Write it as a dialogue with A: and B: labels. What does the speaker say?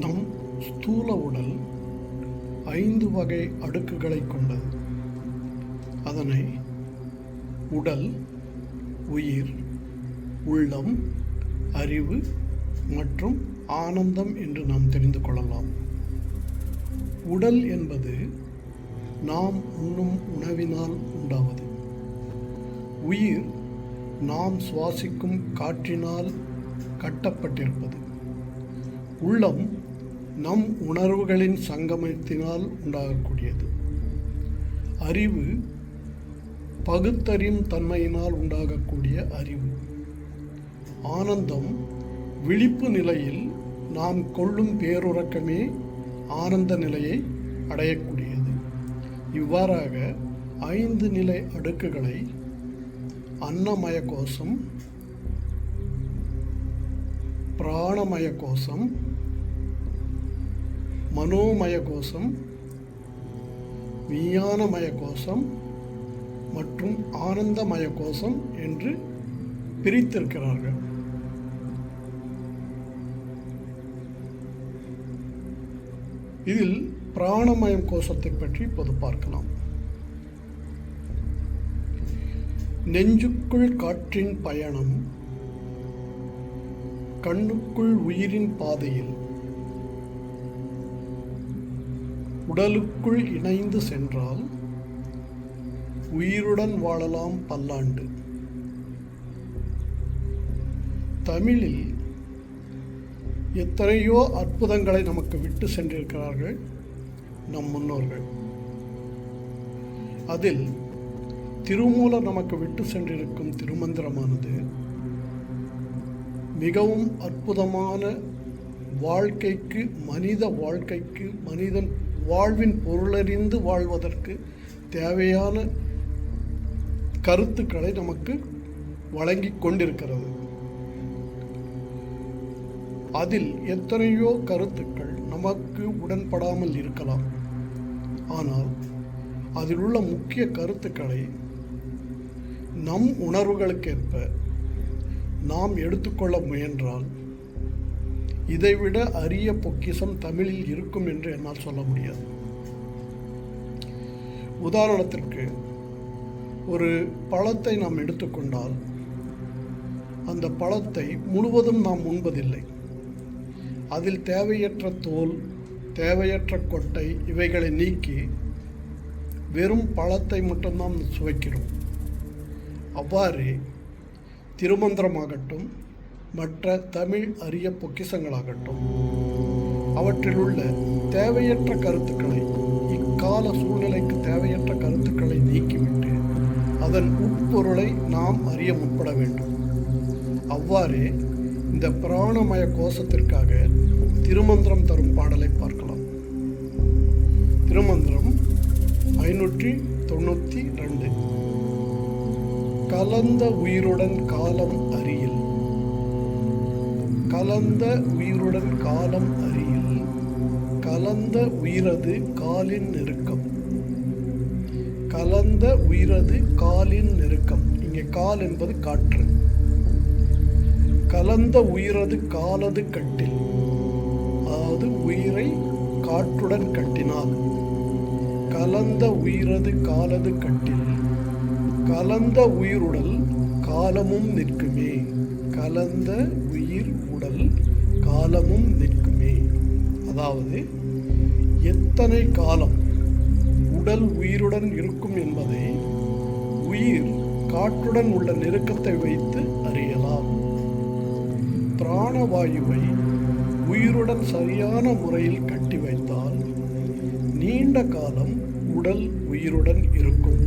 A: நம் ஸ்தூல உடல் ஐந்து வகை அடுக்குகளை கொண்டது. அதனை உடல் உயிர் உள்ளம் அறிவு மற்றும் ஆனந்தம் என்று நாம் தெரிந்து கொள்ளலாம். உடல் என்பது நாம் உண்ணும் உணவினால் உண்டாவது. உயிர் நாம் சுவாசிக்கும் காற்றினால் கட்டப்பட்டிருப்பது. உள்ளம் நம் உணர்வுகளின் சங்கமத்தினால் உண்டாகக்கூடியது. அறிவு பகுத்தறியும் தன்மையினால் உண்டாகக்கூடிய அறிவு. ஆனந்தம் விழிப்பு நிலையில் நாம் கொள்ளும் பேருறக்கமே ஆனந்த நிலையை அடையக்கூடியது. இவ்வாறாக ஐந்து நிலை அடுக்குகளை அன்னமய கோஷம் பிராணமய கோஷம் மனோமய கோஷம் விஞ்ஞானமய கோஷம் மற்றும் ஆனந்தமய கோஷம் என்று பிரித்திருக்கிறார்கள். இதில் பிராணமயம் கோஷத்தை பற்றி இப்போது பார்க்கலாம். நெஞ்சுக்குள் காற்றின் பயணம் கண்ணுக்குள் உயிரின் பாதையில். உடலுக்குள் இணைந்து சென்றால் உயிருடன் வாழலாம் பல்லாண்டு. தமிழில் எத்தனையோ அற்புதங்களை நமக்கு விட்டு சென்றிருக்கிறார்கள் நம் முன்னோர்கள். அதில் திருமூலர் நமக்கு விட்டு சென்றிருக்கும் திருமந்திரமானது மிகவும் அற்புதமான வாழ்க்கைக்கு மனித வாழ்க்கைக்கு மனிதன் வாழ்வின் பொருளறிந்து வாழ்வதற்கு தேவையான கருத்துக்களை நமக்கு வழங்கி கொண்டிருக்கிறது. அதில் எத்தனையோ கருத்துக்கள் நமக்கு உடன்படாமல் இருக்கலாம். ஆனால் அதில் உள்ள முக்கிய கருத்துக்களை நம் உணர்வுகளுக்கேற்ப நாம் எடுத்துக்கொள்ள முயன்றால் இதைவிட அரிய பொக்கிஷம் தமிழில் இருக்கும் என்று என்னால் சொல்ல முடியாது. உதாரணத்திற்கு ஒரு பழத்தை நாம் எடுத்துக்கொண்டால் அந்த பழத்தை முழுவதும் நாம் உண்பதில்லை. அதில் தேவையற்ற தோல் தேவையற்ற கொட்டை இவைகளை நீக்கி வெறும் பழத்தை மட்டும்தான் சுவைக்கிறோம். அவ்வாறு திருமந்திரமாகட்டும் மற்ற தமிழ் அரிய பொக்கிஷங்களாகட்டும். அவற்றில் உள்ள தேவையற்ற கருத்துக்களை இக்கால சூழ்நிலைக்கு தேவையற்ற கருத்துக்களை நீக்கிவிட்டு அதன் உட்பொருளை நாம் அறிய முற்பட வேண்டும். அவ்வாறே இந்த பிராணமய கோஷத்திற்காக திருமந்திரம் தரும் பாடலை பார்க்கலாம். திருமந்திரம் ஐநூற்றி தொண்ணூற்றி ரெண்டு. கலந்த உயிருடன் காலம் அறியில் கலந்த உயிருடன் காலம் அறியில் கலந்த உயிரது காலின் நெருக்கம். கலந்த உயிரது காலின் நெருக்கம். இங்கே கால் என்பது காற்று. கலந்த உயிரது காலது கட்டில். அதாவது உயிரை காற்றுடன் கட்டினால். கலந்த உயிரது காலது கட்டில். கலந்த உயிருடல் காலமும் நிற்குமே. கலந்த உயிர் உடல் காலமும் நிற்குமே. அதாவது எத்தனை காலம் உடல் உயிருடன் இருக்கும் என்பதை உயிர் காற்றுடன் உள்ள நெருக்கத்தை வைத்து அறியலாம். பிராணவாயுவை உயிருடன் சரியான முறையில் கட்டி வைத்தால் நீண்ட காலம் உடல் உயிருடன் இருக்கும்.